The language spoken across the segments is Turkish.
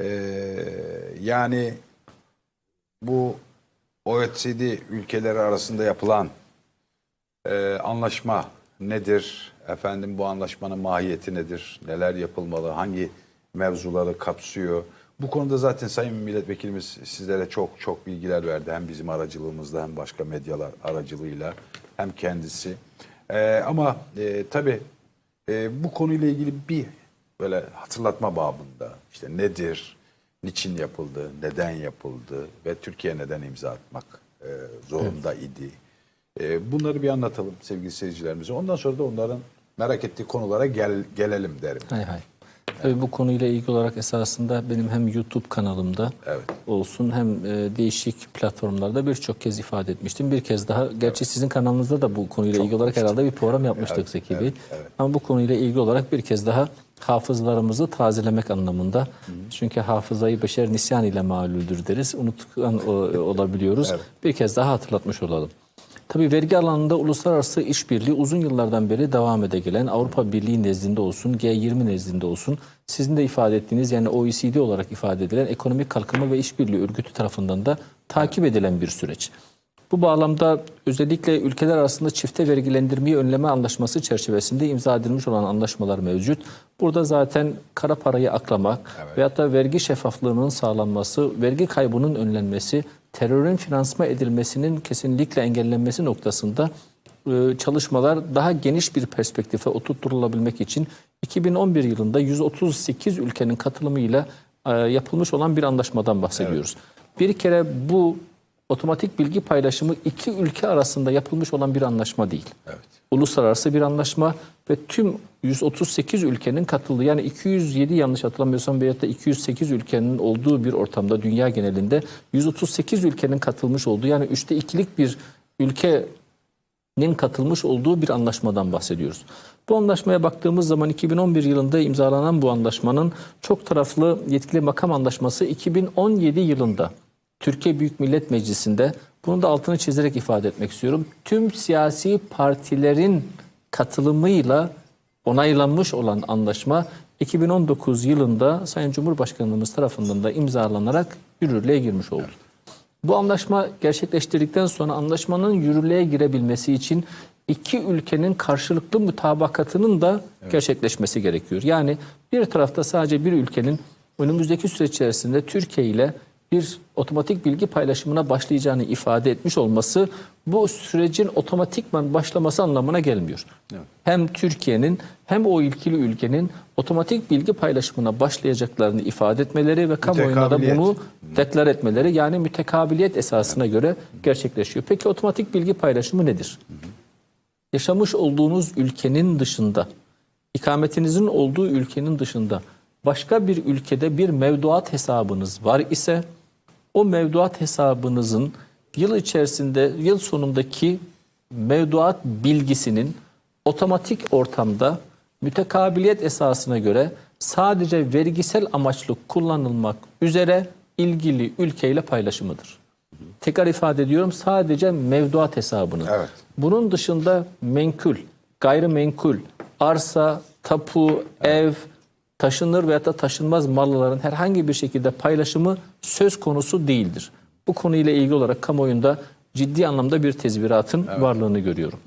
Ee, yani bu OECD ülkeleri arasında yapılan e, anlaşma nedir? Efendim bu anlaşmanın mahiyeti nedir? Neler yapılmalı? Hangi mevzuları kapsıyor? Bu konuda zaten Sayın Milletvekilimiz sizlere çok çok bilgiler verdi. Hem bizim aracılığımızla hem başka medyalar aracılığıyla hem kendisi. Ee, ama e, tabii e, bu konuyla ilgili bir böyle hatırlatma babında işte nedir, niçin yapıldı, neden yapıldı ve Türkiye neden imza atmak e, zorunda idi. E, bunları bir anlatalım sevgili seyircilerimize. Ondan sonra da onların merak ettiği konulara gel, gelelim derim. Hay hay. Tabii bu konuyla ilgili olarak esasında benim hem YouTube kanalımda Evet. olsun hem e, değişik platformlarda birçok kez ifade etmiştim. Bir kez daha, gerçi sizin kanalınızda da bu konuyla ilgili olarak herhalde bir program yapmıştık Zeki Bey. Ama bu konuyla ilgili olarak bir kez daha hafızlarımızı tazelemek anlamında. Çünkü hafızayı beşer nisyan ile malüldür deriz. Unutkan o- olabiliyoruz. Bir kez daha hatırlatmış olalım. Tabii vergi alanında uluslararası işbirliği uzun yıllardan beri devam ede gelen Avrupa Birliği nezdinde olsun, G20 nezdinde olsun, sizin de ifade ettiğiniz yani OECD olarak ifade edilen Ekonomik Kalkınma ve İşbirliği Örgütü tarafından da takip edilen bir süreç. Bu bağlamda özellikle ülkeler arasında çifte vergilendirmeyi önleme anlaşması çerçevesinde imza edilmiş olan anlaşmalar mevcut. Burada zaten kara parayı aklamak veyahut da vergi şeffaflığının sağlanması, vergi kaybının önlenmesi, terörün finansman edilmesinin kesinlikle engellenmesi noktasında e, çalışmalar daha geniş bir perspektife oturtulabilmek için 2011 yılında 138 ülkenin katılımıyla e, yapılmış olan bir anlaşmadan bahsediyoruz. Bir kere bu otomatik bilgi paylaşımı iki ülke arasında yapılmış olan bir anlaşma değil. Evet. Uluslararası bir anlaşma ve tüm 138 ülkenin katıldığı yani 207 yanlış hatırlamıyorsam veyahut da 208 ülkenin olduğu bir ortamda dünya genelinde 138 ülkenin katılmış olduğu yani üçte ikilik bir ülkenin katılmış olduğu bir anlaşmadan bahsediyoruz. Bu anlaşmaya baktığımız zaman 2011 yılında imzalanan bu anlaşmanın çok taraflı yetkili makam anlaşması 2017 yılında Türkiye Büyük Millet Meclisi'nde bunu da altını çizerek ifade etmek istiyorum. Tüm siyasi partilerin katılımıyla onaylanmış olan anlaşma 2019 yılında Sayın Cumhurbaşkanımız tarafından da imzalanarak yürürlüğe girmiş oldu. Bu anlaşma gerçekleştirdikten sonra anlaşmanın yürürlüğe girebilmesi için iki ülkenin karşılıklı mutabakatının da gerçekleşmesi gerekiyor. Yani bir tarafta sadece bir ülkenin önümüzdeki süreç içerisinde Türkiye ile bir otomatik bilgi paylaşımına başlayacağını ifade etmiş olması bu sürecin otomatikman başlaması anlamına gelmiyor. Hem Türkiye'nin hem o ilgili ülkenin otomatik bilgi paylaşımına başlayacaklarını ifade etmeleri ve kamuoyuna da bunu deklar etmeleri yani mütekabiliyet esasına göre gerçekleşiyor. Peki otomatik bilgi paylaşımı nedir? Yaşamış olduğunuz ülkenin dışında, ikametinizin olduğu ülkenin dışında başka bir ülkede bir mevduat hesabınız var ise o mevduat hesabınızın yıl içerisinde, yıl sonundaki mevduat bilgisinin otomatik ortamda mütekabiliyet esasına göre sadece vergisel amaçlı kullanılmak üzere ilgili ülkeyle paylaşımıdır. Tekrar ifade ediyorum sadece mevduat hesabının. Evet. Bunun dışında menkul, gayrimenkul, arsa, tapu, ev, taşınır veya da taşınmaz malların herhangi bir şekilde paylaşımı söz konusu değildir. Bu konuyla ilgili olarak kamuoyunda ciddi anlamda bir tezviratın varlığını görüyorum.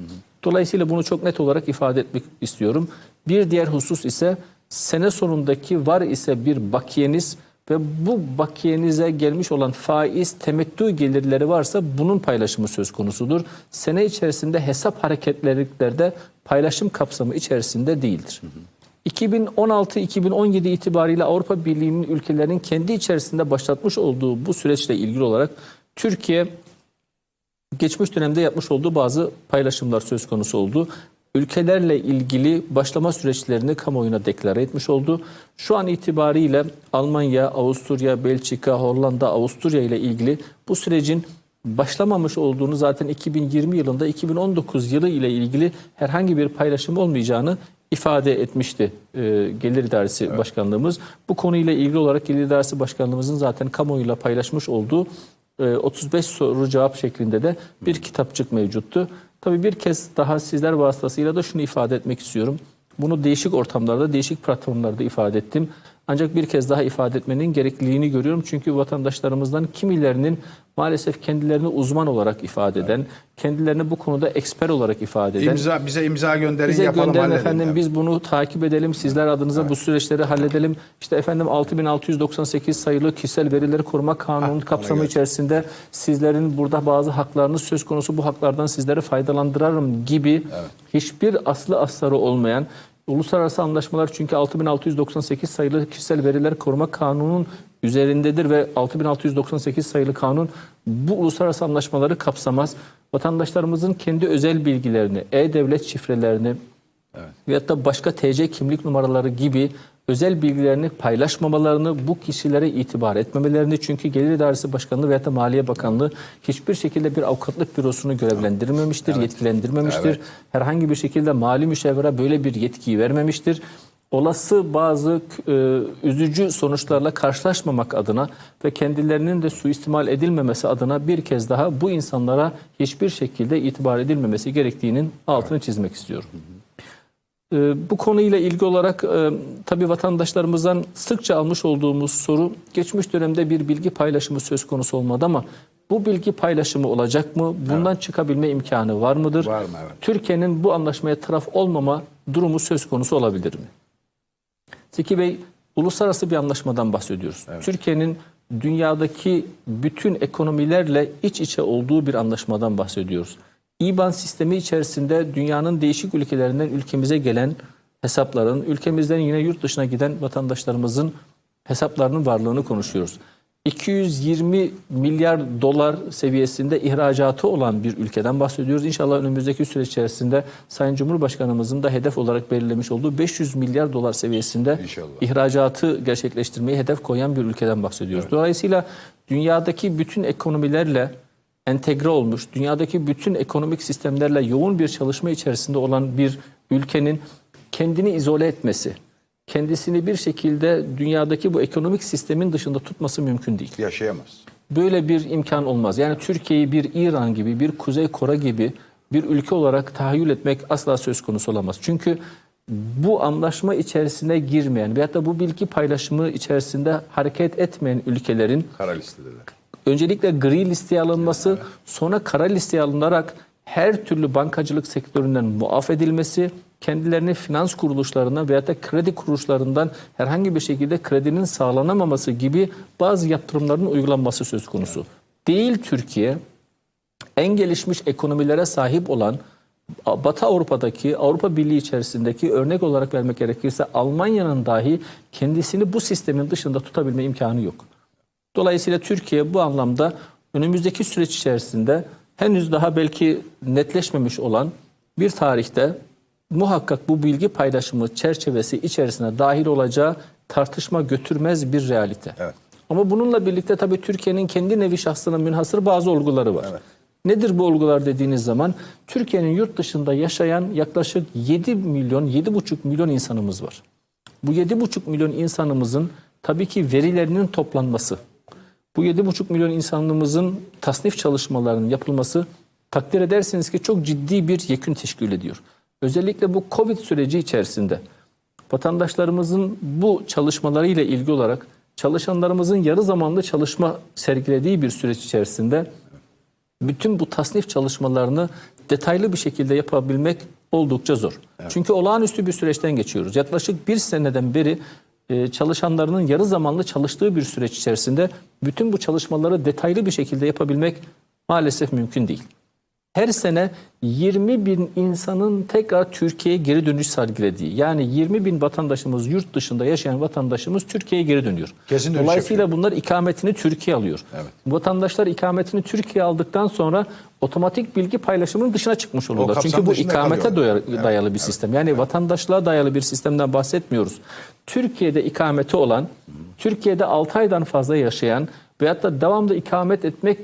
Dolayısıyla bunu çok net olarak ifade etmek istiyorum. Bir diğer husus ise sene sonundaki var ise bir bakiyeniz ve bu bakiyenize gelmiş olan faiz, temettü gelirleri varsa bunun paylaşımı söz konusudur. Sene içerisinde hesap hareketleriklerde paylaşım kapsamı içerisinde değildir. 2016-2017 itibariyle Avrupa Birliği'nin ülkelerinin kendi içerisinde başlatmış olduğu bu süreçle ilgili olarak Türkiye geçmiş dönemde yapmış olduğu bazı paylaşımlar söz konusu oldu. Ülkelerle ilgili başlama süreçlerini kamuoyuna deklare etmiş oldu. Şu an itibariyle Almanya, Avusturya, Belçika, Hollanda, Avusturya ile ilgili bu sürecin başlamamış olduğunu zaten 2020 yılında 2019 yılı ile ilgili herhangi bir paylaşım olmayacağını ifade etmişti e, Gelir İdaresi Başkanlığımız. Bu konuyla ilgili olarak Gelir İdaresi Başkanlığımızın zaten kamuoyuyla paylaşmış olduğu e, 35 soru cevap şeklinde de bir kitapçık mevcuttu. Tabii bir kez daha sizler vasıtasıyla da şunu ifade etmek istiyorum. Bunu değişik ortamlarda, değişik platformlarda ifade ettim. Ancak bir kez daha ifade etmenin gerekliliğini görüyorum. Çünkü vatandaşlarımızdan kimilerinin maalesef kendilerini uzman olarak ifade eden, kendilerini bu konuda eksper olarak ifade eden, İmza, bize imza gönderin bize yapalım gönderin efendim Yani. biz bunu takip edelim. Sizler adınıza bu süreçleri halledelim. İşte efendim 6698 sayılı kişisel verileri koruma kanunu kapsamı göre. içerisinde sizlerin burada bazı haklarınız söz konusu bu haklardan sizleri faydalandırırım gibi hiçbir aslı astarı olmayan uluslararası anlaşmalar çünkü 6698 sayılı kişisel veriler koruma kanunun üzerindedir ve 6698 sayılı kanun bu uluslararası anlaşmaları kapsamaz. Vatandaşlarımızın kendi özel bilgilerini, e-devlet şifrelerini, veyahut da başka TC kimlik numaraları gibi özel bilgilerini paylaşmamalarını, bu kişilere itibar etmemelerini çünkü Gelir İdaresi Başkanlığı veyahut da Maliye Bakanlığı hiçbir şekilde bir avukatlık bürosunu görevlendirmemiştir, yetkilendirmemiştir. Evet. Herhangi bir şekilde mali müşavire böyle bir yetkiyi vermemiştir. Olası bazı e, üzücü sonuçlarla karşılaşmamak adına ve kendilerinin de suistimal edilmemesi adına bir kez daha bu insanlara hiçbir şekilde itibar edilmemesi gerektiğinin altını çizmek istiyorum. Ee, Bu konuyla ilgili olarak e, tabii vatandaşlarımızdan sıkça almış olduğumuz soru geçmiş dönemde bir bilgi paylaşımı söz konusu olmadı ama bu bilgi paylaşımı olacak mı? Bundan çıkabilme imkanı var mıdır? Var mı? Evet. Türkiye'nin bu anlaşmaya taraf olmama durumu söz konusu olabilir mi? Zeki Bey, uluslararası bir anlaşmadan bahsediyoruz. Türkiye'nin dünyadaki bütün ekonomilerle iç içe olduğu bir anlaşmadan bahsediyoruz. İBAN sistemi içerisinde dünyanın değişik ülkelerinden ülkemize gelen hesapların, ülkemizden yine yurt dışına giden vatandaşlarımızın hesaplarının varlığını konuşuyoruz. 220 milyar dolar seviyesinde ihracatı olan bir ülkeden bahsediyoruz. İnşallah önümüzdeki süreç içerisinde Sayın Cumhurbaşkanımızın da hedef olarak belirlemiş olduğu 500 milyar dolar seviyesinde İnşallah. ihracatı gerçekleştirmeyi hedef koyan bir ülkeden bahsediyoruz. Dolayısıyla dünyadaki bütün ekonomilerle entegre olmuş, dünyadaki bütün ekonomik sistemlerle yoğun bir çalışma içerisinde olan bir ülkenin kendini izole etmesi, kendisini bir şekilde dünyadaki bu ekonomik sistemin dışında tutması mümkün değil. Yaşayamaz. Böyle bir imkan olmaz. Yani Türkiye'yi bir İran gibi, bir Kuzey Kore gibi bir ülke olarak tahayyül etmek asla söz konusu olamaz. Çünkü bu anlaşma içerisine girmeyen veyahut da bu bilgi paylaşımı içerisinde hareket etmeyen ülkelerin Kara listedeler. Öncelikle gri listeye alınması, sonra kara listeye alınarak her türlü bankacılık sektöründen muaf edilmesi, kendilerini finans kuruluşlarına veya da kredi kuruluşlarından herhangi bir şekilde kredinin sağlanamaması gibi bazı yaptırımların uygulanması söz konusu. Değil Türkiye, en gelişmiş ekonomilere sahip olan Batı Avrupa'daki, Avrupa Birliği içerisindeki örnek olarak vermek gerekirse Almanya'nın dahi kendisini bu sistemin dışında tutabilme imkanı yok. Dolayısıyla Türkiye bu anlamda önümüzdeki süreç içerisinde henüz daha belki netleşmemiş olan bir tarihte muhakkak bu bilgi paylaşımı çerçevesi içerisine dahil olacağı tartışma götürmez bir realite. Evet. Ama bununla birlikte tabii Türkiye'nin kendi nevi şahsına münhasır bazı olguları var. Nedir bu olgular dediğiniz zaman Türkiye'nin yurt dışında yaşayan yaklaşık 7 milyon, 7,5 milyon insanımız var. Bu 7,5 milyon insanımızın tabii ki verilerinin toplanması, bu 7,5 milyon insanımızın tasnif çalışmalarının yapılması takdir edersiniz ki çok ciddi bir yekün teşkil ediyor. Özellikle bu Covid süreci içerisinde vatandaşlarımızın bu çalışmalarıyla ilgili olarak çalışanlarımızın yarı zamanlı çalışma sergilediği bir süreç içerisinde bütün bu tasnif çalışmalarını detaylı bir şekilde yapabilmek oldukça zor. Çünkü olağanüstü bir süreçten geçiyoruz. Yaklaşık bir seneden beri çalışanlarının yarı zamanlı çalıştığı bir süreç içerisinde bütün bu çalışmaları detaylı bir şekilde yapabilmek maalesef mümkün değil. Her sene 20 bin insanın tekrar Türkiye'ye geri dönüş sergilediği yani 20 bin vatandaşımız yurt dışında yaşayan vatandaşımız Türkiye'ye geri dönüyor. Kesin dönüş Dolayısıyla bunlar ikametini Türkiye alıyor. Evet. Vatandaşlar ikametini Türkiye aldıktan sonra otomatik bilgi paylaşımının dışına çıkmış oluyorlar. Çünkü bu ikamete kalıyor. dayalı bir sistem. Yani vatandaşlığa dayalı bir sistemden bahsetmiyoruz. Türkiye'de ikameti olan, Türkiye'de 6 aydan fazla yaşayan veyahut da devamlı ikamet etmek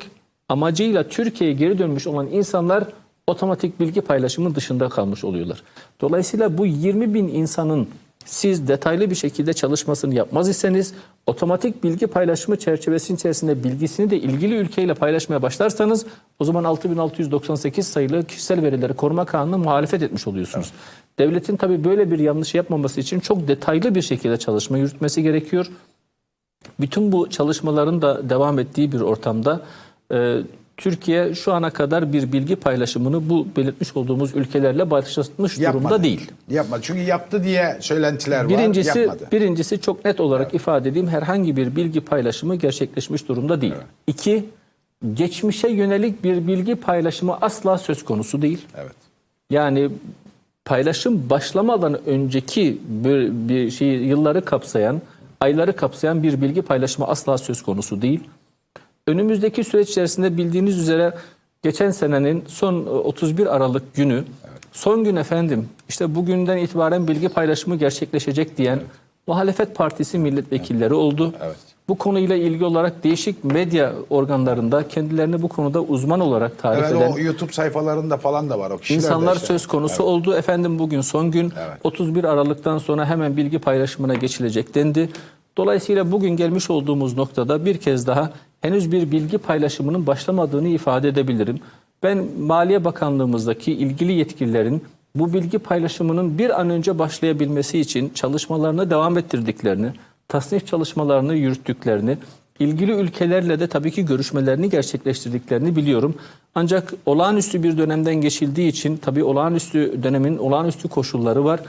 amacıyla Türkiye'ye geri dönmüş olan insanlar otomatik bilgi paylaşımının dışında kalmış oluyorlar. Dolayısıyla bu 20 bin insanın siz detaylı bir şekilde çalışmasını yapmaz iseniz otomatik bilgi paylaşımı çerçevesinin içerisinde bilgisini de ilgili ülkeyle paylaşmaya başlarsanız o zaman 6698 sayılı kişisel verileri koruma kanununa muhalefet etmiş oluyorsunuz. Devletin tabii böyle bir yanlış yapmaması için çok detaylı bir şekilde çalışma yürütmesi gerekiyor. Bütün bu çalışmaların da devam ettiği bir ortamda e, Türkiye şu ana kadar bir bilgi paylaşımını bu belirtmiş olduğumuz ülkelerle başlatmış durumda değil. Yapmadı. Çünkü yaptı diye söylentiler var. Birincisi Yapmadı. birincisi çok net olarak ifade edeyim herhangi bir bilgi paylaşımı gerçekleşmiş durumda değil. İki, geçmişe yönelik bir bilgi paylaşımı asla söz konusu değil. Evet. Yani paylaşım başlamadan önceki bir, bir şeyi yılları kapsayan, ayları kapsayan bir bilgi paylaşımı asla söz konusu değil. Önümüzdeki süreç içerisinde bildiğiniz üzere geçen senenin son e, 31 Aralık günü son gün efendim işte bugünden itibaren bilgi paylaşımı gerçekleşecek diyen muhalefet partisi milletvekilleri oldu. Evet. Bu konuyla ilgili olarak değişik medya organlarında kendilerini bu konuda uzman olarak tarif Evet eden o YouTube sayfalarında falan da var o kişiler İnsanlar işte. söz konusu oldu. Efendim bugün son gün Evet. 31 Aralık'tan sonra hemen bilgi paylaşımına geçilecek dendi. Dolayısıyla bugün gelmiş olduğumuz noktada bir kez daha henüz bir bilgi paylaşımının başlamadığını ifade edebilirim. Ben Maliye Bakanlığımızdaki ilgili yetkililerin bu bilgi paylaşımının bir an önce başlayabilmesi için çalışmalarına devam ettirdiklerini, tasnif çalışmalarını yürüttüklerini, ilgili ülkelerle de tabii ki görüşmelerini gerçekleştirdiklerini biliyorum. Ancak olağanüstü bir dönemden geçildiği için tabii olağanüstü dönemin olağanüstü koşulları var.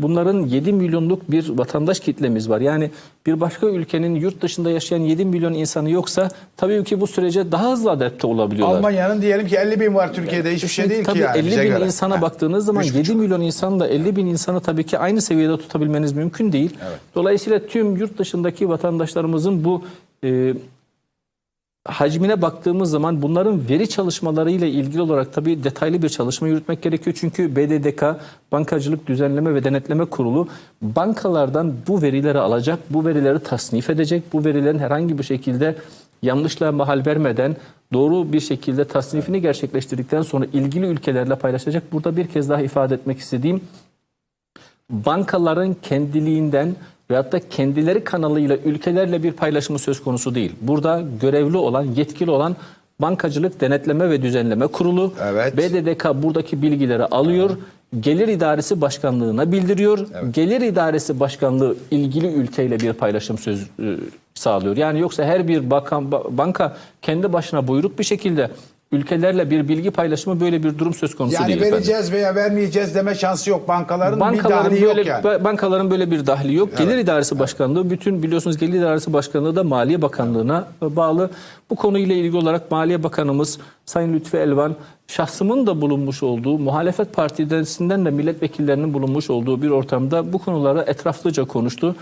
Bunların 7 milyonluk bir vatandaş kitlemiz var. Yani bir başka ülkenin yurt dışında yaşayan 7 milyon insanı yoksa tabii ki bu sürece daha hızlı adapte olabiliyorlar. Almanya'nın diyelim ki 50 bin var Türkiye'de hiçbir şey değil tabii ki yani 50 bize bin göre. insana Ha. baktığınız zaman Üç 7 milyon insanla 50 bin insanı tabii ki aynı seviyede tutabilmeniz mümkün değil. Dolayısıyla tüm yurt dışındaki vatandaşlarımızın bu e, hacmine baktığımız zaman bunların veri çalışmalarıyla ilgili olarak tabii detaylı bir çalışma yürütmek gerekiyor. Çünkü BDDK Bankacılık Düzenleme ve Denetleme Kurulu bankalardan bu verileri alacak, bu verileri tasnif edecek, bu verilerin herhangi bir şekilde yanlışla mahal vermeden doğru bir şekilde tasnifini gerçekleştirdikten sonra ilgili ülkelerle paylaşacak. Burada bir kez daha ifade etmek istediğim bankaların kendiliğinden veyahut da kendileri kanalıyla ülkelerle bir paylaşımı söz konusu değil. Burada görevli olan, yetkili olan Bankacılık Denetleme ve Düzenleme Kurulu Evet. BDDK buradaki bilgileri alıyor. Gelir İdaresi Başkanlığı'na bildiriyor. Gelir İdaresi Başkanlığı ilgili ülkeyle bir paylaşım söz e, sağlıyor. Yani yoksa her bir bakan ba- banka kendi başına buyruk bir şekilde ülkelerle bir bilgi paylaşımı böyle bir durum söz konusu Yani değil efendim. vereceğiz veya vermeyeceğiz deme şansı yok. Bankaların bir Bankaların dahli böyle yok yani. ba- bankaların böyle bir dahli yok. Gelir İdaresi Başkanlığı bütün biliyorsunuz Gelir İdaresi Başkanlığı da Maliye Bakanlığı'na bağlı. Bu konuyla ilgili olarak Maliye Bakanımız Sayın Lütfi Elvan şahsımın da bulunmuş olduğu muhalefet partisinden de milletvekillerinin bulunmuş olduğu bir ortamda bu konuları etraflıca konuştu.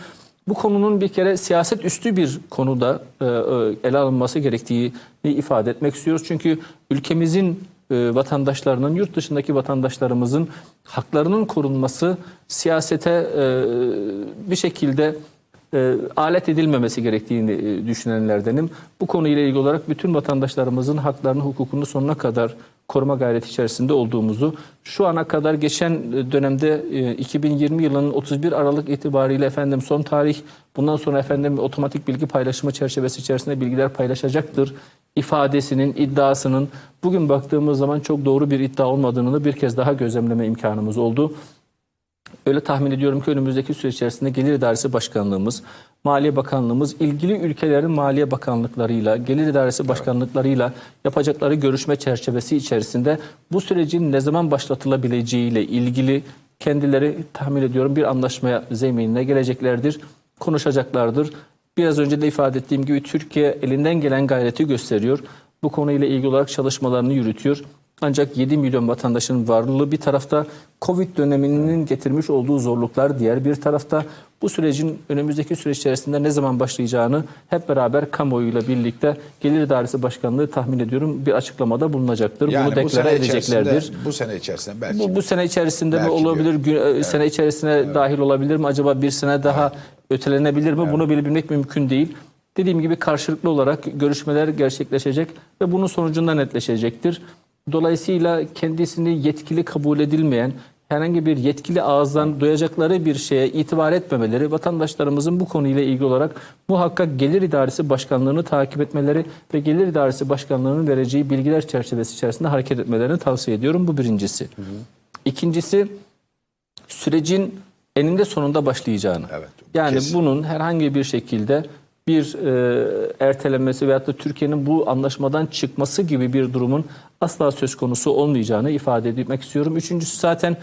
Bu konunun bir kere siyaset üstü bir konuda e, e, ele alınması gerektiğini ifade etmek istiyoruz. Çünkü ülkemizin e, vatandaşlarının, yurt dışındaki vatandaşlarımızın haklarının korunması siyasete bir şekilde e, alet edilmemesi gerektiğini e, düşünenlerdenim. Bu konuyla ilgili olarak bütün vatandaşlarımızın haklarını, hukukunu sonuna kadar koruma gayreti içerisinde olduğumuzu, şu ana kadar geçen e, dönemde e, 2020 yılının 31 Aralık itibariyle efendim son tarih, bundan sonra efendim otomatik bilgi paylaşımı çerçevesi içerisinde bilgiler paylaşacaktır ifadesinin, iddiasının bugün baktığımız zaman çok doğru bir iddia olmadığını bir kez daha gözlemleme imkanımız oldu. Öyle tahmin ediyorum ki önümüzdeki süreç içerisinde Gelir İdaresi Başkanlığımız, Maliye Bakanlığımız ilgili ülkelerin maliye bakanlıklarıyla, Gelir İdaresi Başkanlıklarıyla yapacakları görüşme çerçevesi içerisinde bu sürecin ne zaman başlatılabileceğiyle ilgili kendileri tahmin ediyorum bir anlaşmaya zeminine geleceklerdir, konuşacaklardır. Biraz önce de ifade ettiğim gibi Türkiye elinden gelen gayreti gösteriyor. Bu konuyla ilgili olarak çalışmalarını yürütüyor. Ancak 7 milyon vatandaşın varlığı bir tarafta Covid döneminin getirmiş olduğu zorluklar diğer bir tarafta bu sürecin önümüzdeki süreç içerisinde ne zaman başlayacağını hep beraber kamuoyuyla birlikte Gelir İdaresi Başkanlığı tahmin ediyorum bir açıklamada bulunacaktır. Bunu Yani bu deklare edeceklerdir. bu sene içerisinde belki. Bu, bu sene içerisinde mi Belki olabilir? Gü- e, Sene içerisine dahil olabilir mi? Acaba bir sene daha ötelenebilir mi? Bunu bile bilmek mümkün değil. Dediğim gibi karşılıklı olarak görüşmeler gerçekleşecek ve bunun sonucunda netleşecektir. Dolayısıyla kendisini yetkili kabul edilmeyen herhangi bir yetkili ağızdan duyacakları bir şeye itibar etmemeleri, vatandaşlarımızın bu konuyla ilgili olarak muhakkak Gelir İdaresi Başkanlığı'nı takip etmeleri ve Gelir İdaresi Başkanlığı'nın vereceği bilgiler çerçevesi içerisinde hareket etmelerini tavsiye ediyorum. Bu birincisi. İkincisi sürecin eninde sonunda başlayacağını. Evet, yani kesin. bunun herhangi bir şekilde bir e, ertelenmesi veyahut da Türkiye'nin bu anlaşmadan çıkması gibi bir durumun asla söz konusu olmayacağını ifade etmek istiyorum. Üçüncüsü zaten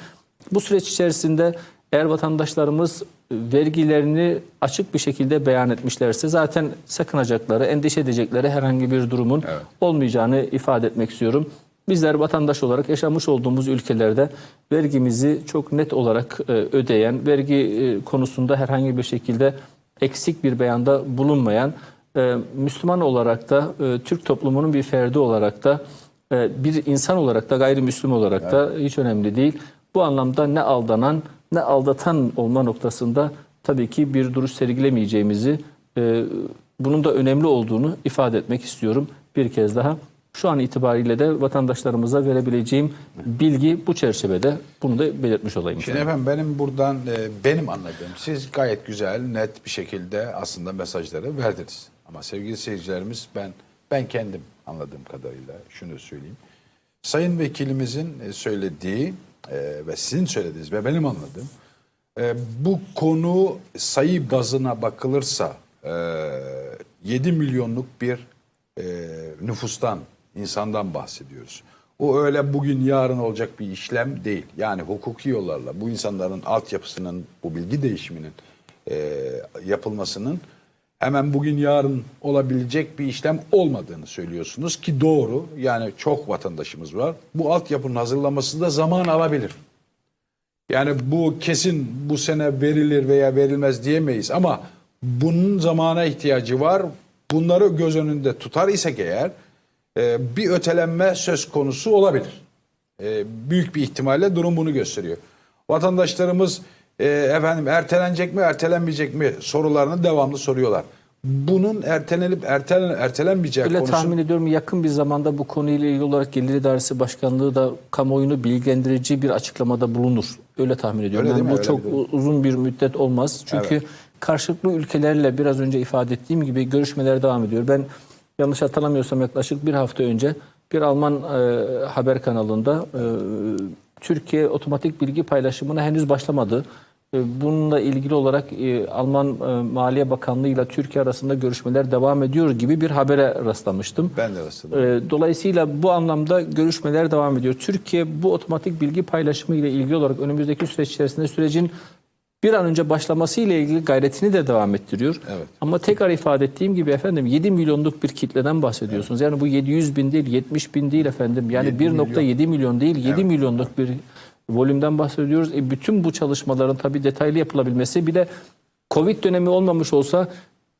bu süreç içerisinde eğer vatandaşlarımız vergilerini açık bir şekilde beyan etmişlerse zaten sakınacakları, endişe edecekleri herhangi bir durumun olmayacağını ifade etmek istiyorum. Bizler vatandaş olarak yaşamış olduğumuz ülkelerde vergimizi çok net olarak e, ödeyen, vergi e, konusunda herhangi bir şekilde eksik bir beyanda bulunmayan, e, Müslüman olarak da, Türk toplumunun bir ferdi olarak da, bir insan olarak da, gayrimüslim olarak da hiç önemli değil. Bu anlamda ne aldanan ne aldatan olma noktasında tabii ki bir duruş sergilemeyeceğimizi, e, bunun da önemli olduğunu ifade etmek istiyorum bir kez daha. Şu an itibariyle de vatandaşlarımıza verebileceğim bilgi bu çerçevede. Bunu da belirtmiş olayım. Şimdi efendim benim buradan e, benim anladığım siz gayet güzel net bir şekilde aslında mesajları verdiniz. Ama sevgili seyircilerimiz ben ben kendim anladığım kadarıyla şunu söyleyeyim. Sayın vekilimizin e, söylediği e, ve sizin söylediğiniz ve benim anladığım e, bu konu sayı bazına bakılırsa e, 7 milyonluk bir nüfustan, insandan bahsediyoruz. O öyle bugün yarın olacak bir işlem değil. Yani hukuki yollarla bu insanların altyapısının, bu bilgi değişiminin yapılmasının hemen bugün yarın olabilecek bir işlem olmadığını söylüyorsunuz ki doğru. Yani çok vatandaşımız var. Bu altyapının hazırlaması da zaman alabilir. Yani bu kesin bu sene verilir veya verilmez diyemeyiz ama bunun zamana ihtiyacı var. Bunları göz önünde tutar isek eğer e, bir ötelenme söz konusu olabilir. E, büyük bir ihtimalle durum bunu gösteriyor. Vatandaşlarımız e, efendim ertelenecek mi ertelenmeyecek mi sorularını devamlı soruyorlar. Bunun ertelenip ertelen, ertelenmeyeceği Öyle konusu tahmin ediyorum yakın bir zamanda bu konuyla ilgili olarak Gelir İdaresi Başkanlığı da kamuoyunu bilgilendirici bir açıklamada bulunur. Öyle tahmin ediyorum. Öyle Yani mi? bu Öyle çok durum. uzun bir müddet olmaz. Çünkü karşılıklı ülkelerle biraz önce ifade ettiğim gibi görüşmeler devam ediyor. Ben yanlış hatırlamıyorsam yaklaşık bir hafta önce bir Alman e, haber kanalında e, Türkiye otomatik bilgi paylaşımına henüz başlamadı. E, Bununla ilgili olarak e, Alman e, Maliye Bakanlığı ile Türkiye arasında görüşmeler devam ediyor gibi bir habere rastlamıştım. ben de rastladım. Dolayısıyla bu anlamda görüşmeler devam ediyor. Türkiye bu otomatik bilgi paylaşımı ile ilgili olarak önümüzdeki süreç içerisinde sürecin bir an önce başlaması ile ilgili gayretini de devam ettiriyor. Evet. Ama tekrar ifade ettiğim gibi efendim 7 milyonluk bir kitleden bahsediyorsunuz. Yani bu 700 bin değil 70 bin değil efendim. Yani 7 1.7 milyon. değil 7 milyonluk bir volümden bahsediyoruz. E, bütün bu çalışmaların tabii detaylı yapılabilmesi bir de Covid dönemi olmamış olsa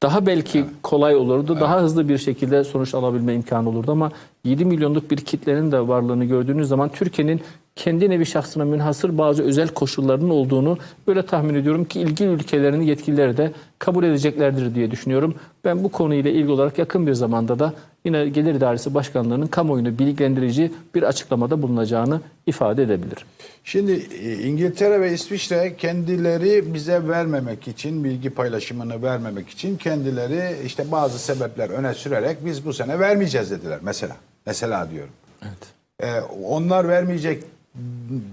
daha belki kolay olurdu. Daha hızlı bir şekilde sonuç alabilme imkanı olurdu ama 7 milyonluk bir kitlenin de varlığını gördüğünüz zaman Türkiye'nin kendi nevi şahsına münhasır bazı özel koşullarının olduğunu böyle tahmin ediyorum ki ilgili ülkelerin yetkilileri de kabul edeceklerdir diye düşünüyorum. Ben bu konuyla ilgili olarak yakın bir zamanda da yine Gelir İdaresi Başkanlığı'nın kamuoyunu bilgilendirici bir açıklamada bulunacağını ifade edebilirim. Şimdi e, İngiltere ve İsviçre kendileri bize vermemek için, bilgi paylaşımını vermemek için kendileri işte bazı sebepler öne sürerek biz bu sene vermeyeceğiz dediler mesela. Mesela diyorum. Evet. Ee, onlar vermeyecek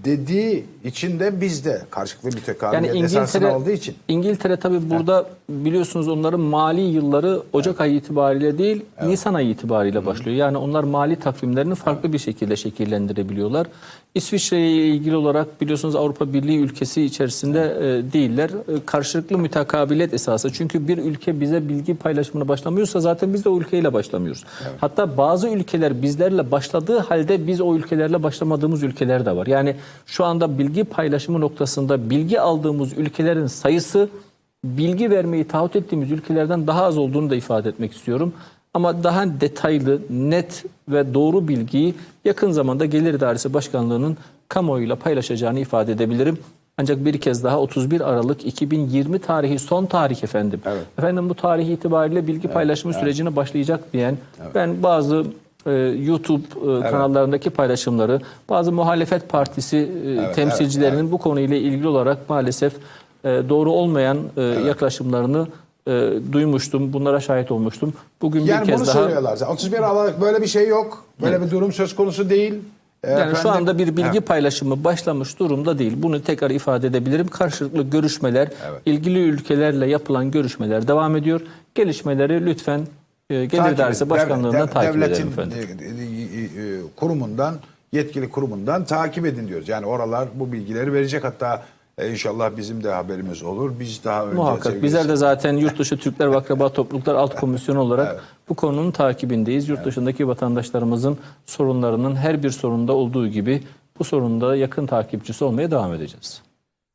dediği için de biz de karşılıklı Yani mütekabiliyet esasını İngiltere, aldığı için. İngiltere tabii burada biliyorsunuz onların mali yılları Ocak ayı itibariyle değil Nisan ayı itibariyle başlıyor. Yani onlar mali takvimlerini farklı bir şekilde şekillendirebiliyorlar. İsviçre ile ilgili olarak biliyorsunuz Avrupa Birliği ülkesi içerisinde e, değiller. E, karşılıklı mütakabiliyet esası. Çünkü bir ülke bize bilgi paylaşımına başlamıyorsa zaten biz de o ülkeyle başlamıyoruz. Hatta bazı ülkeler bizlerle başladığı halde biz o ülkelerle başlamadığımız ülkeler de var. Yani şu anda bilgi paylaşımı noktasında bilgi aldığımız ülkelerin sayısı bilgi vermeyi taahhüt ettiğimiz ülkelerden daha az olduğunu da ifade etmek istiyorum. Ama daha detaylı, net ve doğru bilgiyi yakın zamanda Gelir İdaresi Başkanlığı'nın kamuoyuyla paylaşacağını ifade edebilirim. Ancak bir kez daha 31 Aralık 2020 tarihi son tarih efendim. Evet. Efendim bu tarih itibariyle bilgi paylaşımı sürecine başlayacak diyen ben bazı e, YouTube e, kanallarındaki paylaşımları, bazı muhalefet partisi e, temsilcilerinin bu konuyla ilgili olarak maalesef e, doğru olmayan e, yaklaşımlarını e, duymuştum. Bunlara şahit olmuştum. Bugün Yani bir kez bunu daha söylüyorlar. zaten. 31 Aralık böyle bir şey yok. Böyle bir durum söz konusu değil. Ee, Yani şu efendim- anda bir bilgi Evet. paylaşımı başlamış durumda değil. Bunu tekrar ifade edebilirim. Karşılıklı görüşmeler, Evet. ilgili ülkelerle yapılan görüşmeler devam ediyor. Gelişmeleri lütfen e, Gelir Takip edin. Başkanlığı'ndan Dev- takip devletin, edelim efendim. e, e, e, kurumundan, yetkili kurumundan takip edin diyoruz. Yani oralar bu bilgileri verecek. Hatta e, inşallah bizim de haberimiz olur. Biz daha önce Muhakkak. Bizler de zaten Yurt Dışı Türkler ve Akraba Topluluklar Alt Komisyonu olarak Evet. bu konunun takibindeyiz. Yurt dışındaki vatandaşlarımızın sorunlarının her bir sorunda olduğu gibi bu sorunda yakın takipçisi olmaya devam edeceğiz.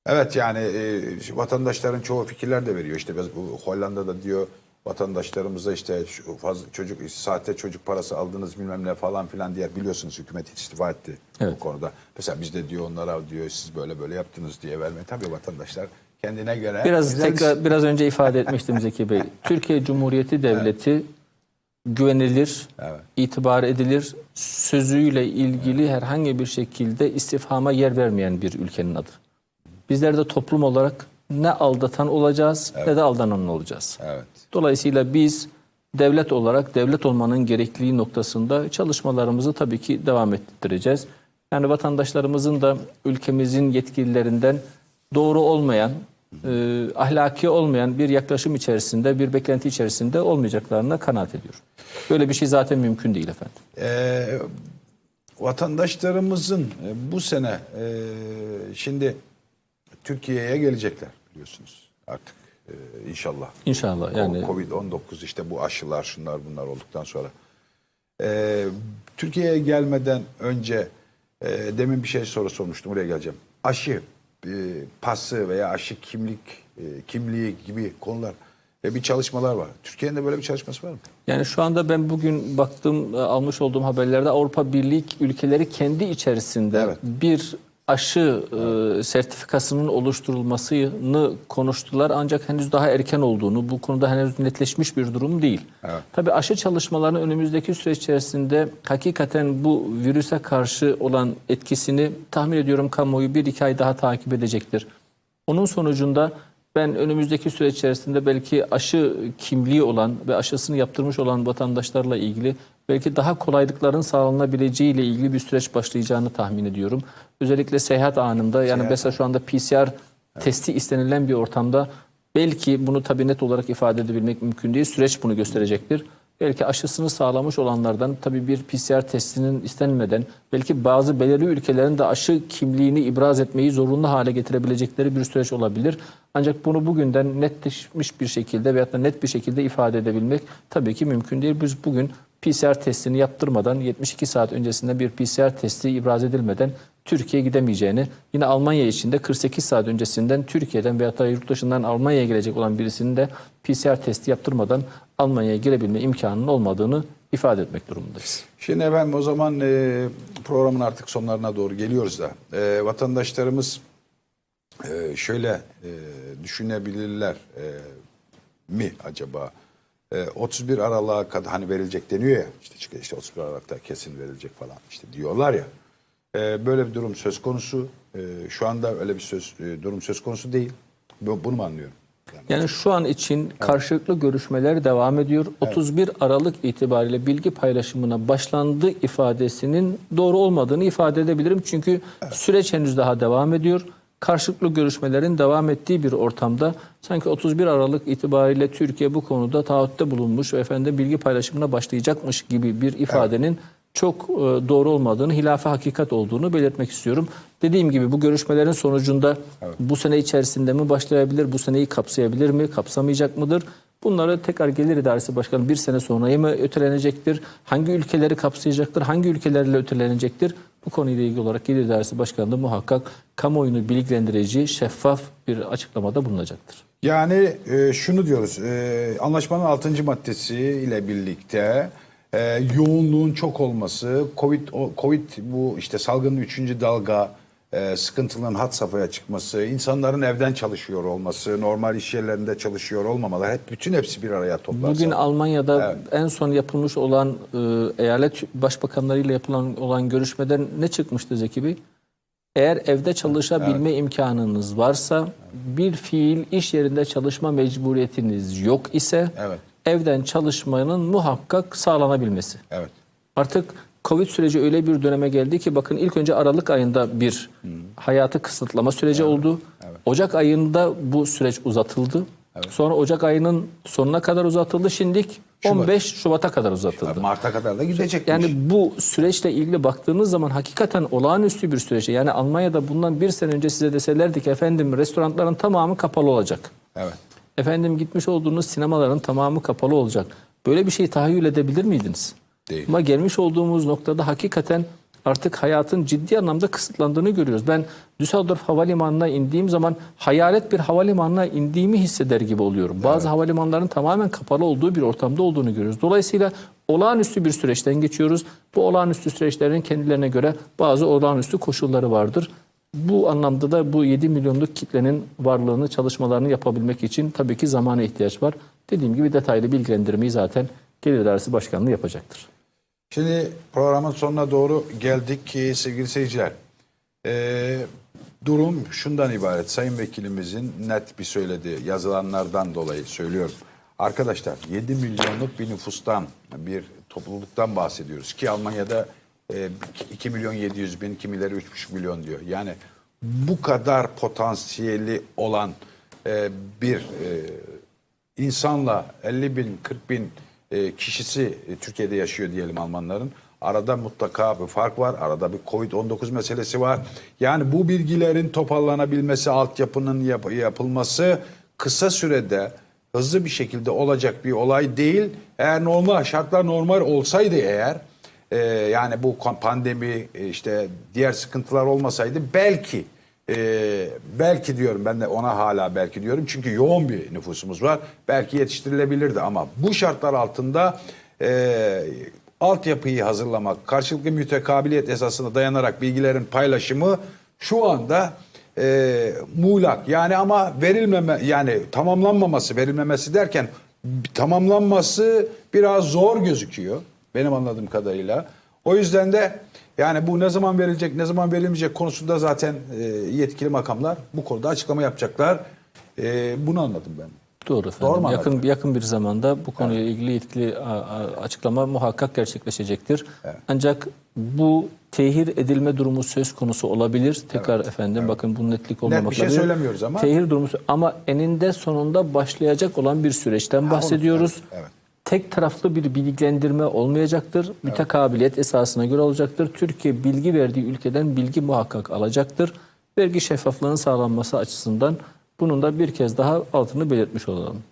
Evet yani e, vatandaşların çoğu fikirler de veriyor. İşte biz bu Hollanda'da diyor vatandaşlarımıza işte şu fazla çocuk sahte çocuk parası aldınız bilmem ne falan filan diye biliyorsunuz hükümet istifa etti Evet. bu konuda. Mesela biz de diyor onlara diyor siz böyle böyle yaptınız diye vermeyin. Tabii vatandaşlar kendine göre Biraz tekrar biraz önce ifade etmiştim Zeki Bey. Türkiye Cumhuriyeti Devleti güvenilir, Evet. itibar edilir, sözüyle ilgili herhangi bir şekilde istifhama yer vermeyen bir ülkenin adı. Bizler de toplum olarak ne aldatan olacağız ne de aldanan olacağız. Evet. Dolayısıyla biz devlet olarak devlet olmanın gerekliliği noktasında çalışmalarımızı tabii ki devam ettireceğiz. Yani vatandaşlarımızın da ülkemizin yetkililerinden doğru olmayan, e, ahlaki olmayan bir yaklaşım içerisinde, bir beklenti içerisinde olmayacaklarına kanaat ediyorum. Böyle bir şey zaten mümkün değil efendim. Ee, vatandaşlarımızın e, bu sene e, şimdi Türkiye'ye gelecekler biliyorsunuz artık inşallah. İnşallah yani Covid-19 işte bu aşılar şunlar bunlar olduktan sonra. Ee, Türkiye'ye gelmeden önce e, demin bir şey soru sormuştum oraya geleceğim. Aşı e, pası veya aşı kimlik e, kimliği gibi konular e, bir çalışmalar var. Türkiye'nin de böyle bir çalışması var mı? Yani şu anda ben bugün baktım e, almış olduğum haberlerde Avrupa Birliği ülkeleri kendi içerisinde Evet. bir aşı e, sertifikasının oluşturulmasını konuştular ancak henüz daha erken olduğunu bu konuda henüz netleşmiş bir durum değil. Evet. Tabii aşı çalışmalarının önümüzdeki süreç içerisinde hakikaten bu virüse karşı olan etkisini tahmin ediyorum kamuoyu bir iki ay daha takip edecektir. Onun sonucunda ben önümüzdeki süreç içerisinde belki aşı kimliği olan ve aşısını yaptırmış olan vatandaşlarla ilgili belki daha kolaylıkların sağlanabileceği ile ilgili bir süreç başlayacağını tahmin ediyorum. Özellikle seyahat anında yani mesela şu anda PCR testi istenilen bir ortamda belki bunu tabii net olarak ifade edebilmek mümkün değil. Süreç bunu gösterecektir. Belki aşısını sağlamış olanlardan tabii bir PCR testinin istenmeden belki bazı belirli ülkelerin de aşı kimliğini ibraz etmeyi zorunlu hale getirebilecekleri bir süreç olabilir. Ancak bunu bugünden netleşmiş bir şekilde veyahut da net bir şekilde ifade edebilmek tabii ki mümkün değil. Biz bugün PCR testini yaptırmadan 72 saat öncesinde bir PCR testi ibraz edilmeden Türkiye'ye gidemeyeceğini, yine Almanya için de 48 saat öncesinden Türkiye'den veyahut da yurt dışından Almanya'ya gelecek olan birisinin de PCR testi yaptırmadan Almanya'ya girebilme imkanının olmadığını ifade etmek durumundayız. Şimdi efendim o zaman e, programın artık sonlarına doğru geliyoruz da e, vatandaşlarımız e, şöyle e, düşünebilirler e, mi acaba? E, 31 Aralık'a kadar hani verilecek deniyor ya işte işte 31 Aralık'ta kesin verilecek falan işte diyorlar ya. E, böyle bir durum söz konusu. E, şu anda öyle bir söz e, durum söz konusu değil. Bu- Bunu mu anlıyorum? Yani, Yani şu an için karşılıklı görüşmeler devam ediyor. 31 Aralık itibariyle bilgi paylaşımına başlandı ifadesinin doğru olmadığını ifade edebilirim. Çünkü süreç henüz daha devam ediyor. Karşılıklı görüşmelerin devam ettiği bir ortamda sanki 31 Aralık itibariyle Türkiye bu konuda taahhütte bulunmuş ve efendim bilgi paylaşımına başlayacakmış gibi bir ifadenin çok e, doğru olmadığını, hilafe hakikat olduğunu belirtmek istiyorum. Dediğim gibi bu görüşmelerin sonucunda bu sene içerisinde mi başlayabilir, bu seneyi kapsayabilir mi, kapsamayacak mıdır? Bunları tekrar Gelir İdaresi Başkanı bir sene sonraya mı ötelenecektir? Hangi ülkeleri kapsayacaktır? Hangi ülkelerle ötelenecektir? Bu konuyla ilgili olarak Gelir İdaresi Başkanı da muhakkak kamuoyunu bilgilendirici, şeffaf bir açıklamada bulunacaktır. Yani e, şunu diyoruz, e, anlaşmanın 6. maddesi ile birlikte e, yoğunluğun çok olması, Covid, o- Covid bu işte salgının 3. dalga e, sıkıntıların hat safhaya çıkması, insanların evden çalışıyor olması, normal iş yerlerinde çalışıyor olmamaları hep bütün hepsi bir araya toplarsa. Bugün Almanya'da en son yapılmış olan e, eyalet başbakanlarıyla yapılan olan görüşmeden ne çıkmıştı Zeki Bey? Eğer evde çalışabilme imkanınız varsa bir fiil iş yerinde çalışma mecburiyetiniz yok ise Evet. Evden çalışmanın muhakkak sağlanabilmesi. Evet. Artık Covid süreci öyle bir döneme geldi ki bakın ilk önce Aralık ayında bir hayatı kısıtlama süreci oldu. Ocak ayında bu süreç uzatıldı. Sonra Ocak ayının sonuna kadar uzatıldı. Şimdilik 15 Şubat'a kadar uzatıldı. Mart'a kadar da gidecek. Yani bu süreçle ilgili baktığınız zaman hakikaten olağanüstü bir süreç. Yani Almanya'da bundan bir sene önce size deselerdi ki efendim restoranların tamamı kapalı olacak. Evet. Efendim gitmiş olduğunuz sinemaların tamamı kapalı olacak. Böyle bir şey tahayyül edebilir miydiniz? Değil. Ama gelmiş olduğumuz noktada hakikaten artık hayatın ciddi anlamda kısıtlandığını görüyoruz. Ben Düsseldorf Havalimanı'na indiğim zaman hayalet bir havalimanına indiğimi hisseder gibi oluyorum. Bazı havalimanlarının tamamen kapalı olduğu bir ortamda olduğunu görüyoruz. Dolayısıyla olağanüstü bir süreçten geçiyoruz. Bu olağanüstü süreçlerin kendilerine göre bazı olağanüstü koşulları vardır. Bu anlamda da bu 7 milyonluk kitlenin varlığını, çalışmalarını yapabilmek için tabii ki zamana ihtiyaç var. Dediğim gibi detaylı bilgilendirmeyi zaten Gelir İdaresi Başkanlığı yapacaktır. Şimdi programın sonuna doğru geldik ki sevgili seyirciler. Ee, durum şundan ibaret. Sayın Vekilimizin net bir söylediği yazılanlardan dolayı söylüyorum. Arkadaşlar 7 milyonluk bir nüfustan, bir topluluktan bahsediyoruz. Ki Almanya'da e, 2 milyon 700 bin, kimileri 3,5 milyon diyor. Yani bu kadar potansiyeli olan e, bir e, insanla 50 bin, 40 bin e, kişisi Türkiye'de yaşıyor diyelim Almanların. Arada mutlaka bir fark var. Arada bir Covid-19 meselesi var. Yani bu bilgilerin toparlanabilmesi, altyapının yap- yapılması kısa sürede hızlı bir şekilde olacak bir olay değil. Eğer normal şartlar normal olsaydı eğer e, yani bu pandemi e, işte diğer sıkıntılar olmasaydı belki ee, belki diyorum ben de ona hala belki diyorum çünkü yoğun bir nüfusumuz var. Belki yetiştirilebilirdi ama bu şartlar altında e, altyapıyı hazırlamak, karşılıklı mütekabiliyet esasına dayanarak bilgilerin paylaşımı şu anda e, muğlak. Yani ama verilmeme yani tamamlanmaması, verilmemesi derken tamamlanması biraz zor gözüküyor benim anladığım kadarıyla. O yüzden de yani bu ne zaman verilecek, ne zaman verilmeyecek konusunda zaten e, yetkili makamlar bu konuda açıklama yapacaklar. E, bunu anladım ben. Doğru efendim. Doğru mu yakın anladım? yakın bir zamanda bu konuyla ilgili yetkili açıklama muhakkak gerçekleşecektir. Ancak bu tehir edilme durumu söz konusu olabilir. Tekrar efendim bakın bu netlik olmamakla. şey bir- söylemiyoruz ama- Tehir durumu ama eninde sonunda başlayacak olan bir süreçten bahsediyoruz. evet, evet. Tek taraflı bir bilgilendirme olmayacaktır. Mütekabiliyet esasına göre olacaktır. Türkiye bilgi verdiği ülkeden bilgi muhakkak alacaktır. Vergi şeffaflığının sağlanması açısından bunun da bir kez daha altını belirtmiş olalım.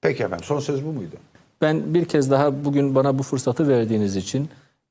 Peki efendim son söz bu muydu? Ben bir kez daha bugün bana bu fırsatı verdiğiniz için,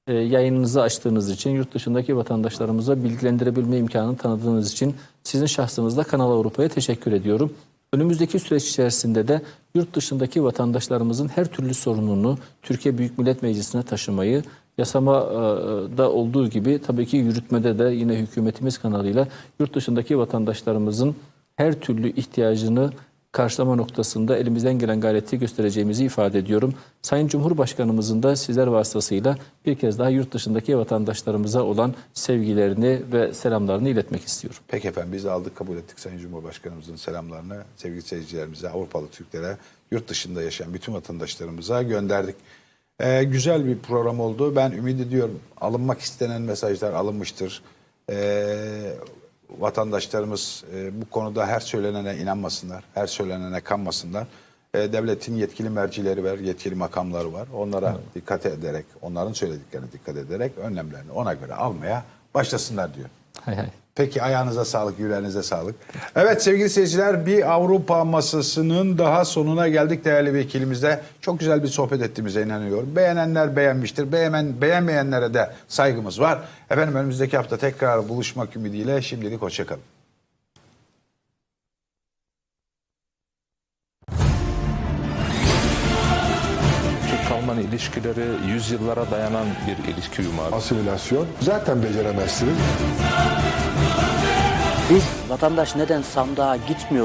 e, yayınınızı açtığınız için, yurt dışındaki vatandaşlarımıza bilgilendirebilme imkanını tanıdığınız için sizin şahsınızda Kanal Avrupa'ya teşekkür ediyorum. Önümüzdeki süreç içerisinde de yurt dışındaki vatandaşlarımızın her türlü sorununu Türkiye Büyük Millet Meclisi'ne taşımayı, yasamada olduğu gibi tabii ki yürütmede de yine hükümetimiz kanalıyla yurt dışındaki vatandaşlarımızın her türlü ihtiyacını karşılama noktasında elimizden gelen gayreti göstereceğimizi ifade ediyorum. Sayın Cumhurbaşkanımızın da sizler vasıtasıyla bir kez daha yurt dışındaki vatandaşlarımıza olan sevgilerini ve selamlarını iletmek istiyorum. Peki efendim biz aldık kabul ettik Sayın Cumhurbaşkanımızın selamlarını sevgili seyircilerimize, Avrupalı Türklere, yurt dışında yaşayan bütün vatandaşlarımıza gönderdik. Ee, güzel bir program oldu. Ben ümit ediyorum alınmak istenen mesajlar alınmıştır. Ee, vatandaşlarımız e, bu konuda her söylenene inanmasınlar, her söylenene kanmasınlar. Ee, devletin yetkili mercileri var, yetkili makamları var. Onlara dikkat ederek, onların söylediklerine dikkat ederek önlemlerini ona göre almaya başlasınlar diyor. Hay hay. Peki ayağınıza sağlık, yüreğinize sağlık. Evet sevgili seyirciler bir Avrupa masasının daha sonuna geldik değerli vekilimizle. Çok güzel bir sohbet ettiğimize inanıyorum. Beğenenler beğenmiştir. Beğenmen, beğenmeyenlere de saygımız var. Efendim önümüzdeki hafta tekrar buluşmak ümidiyle şimdilik hoşçakalın. İlişkileri yüzyıllara dayanan bir ilişki yumağı. asimilasyon zaten beceremezsiniz. Biz vatandaş neden sandığa gitmiyor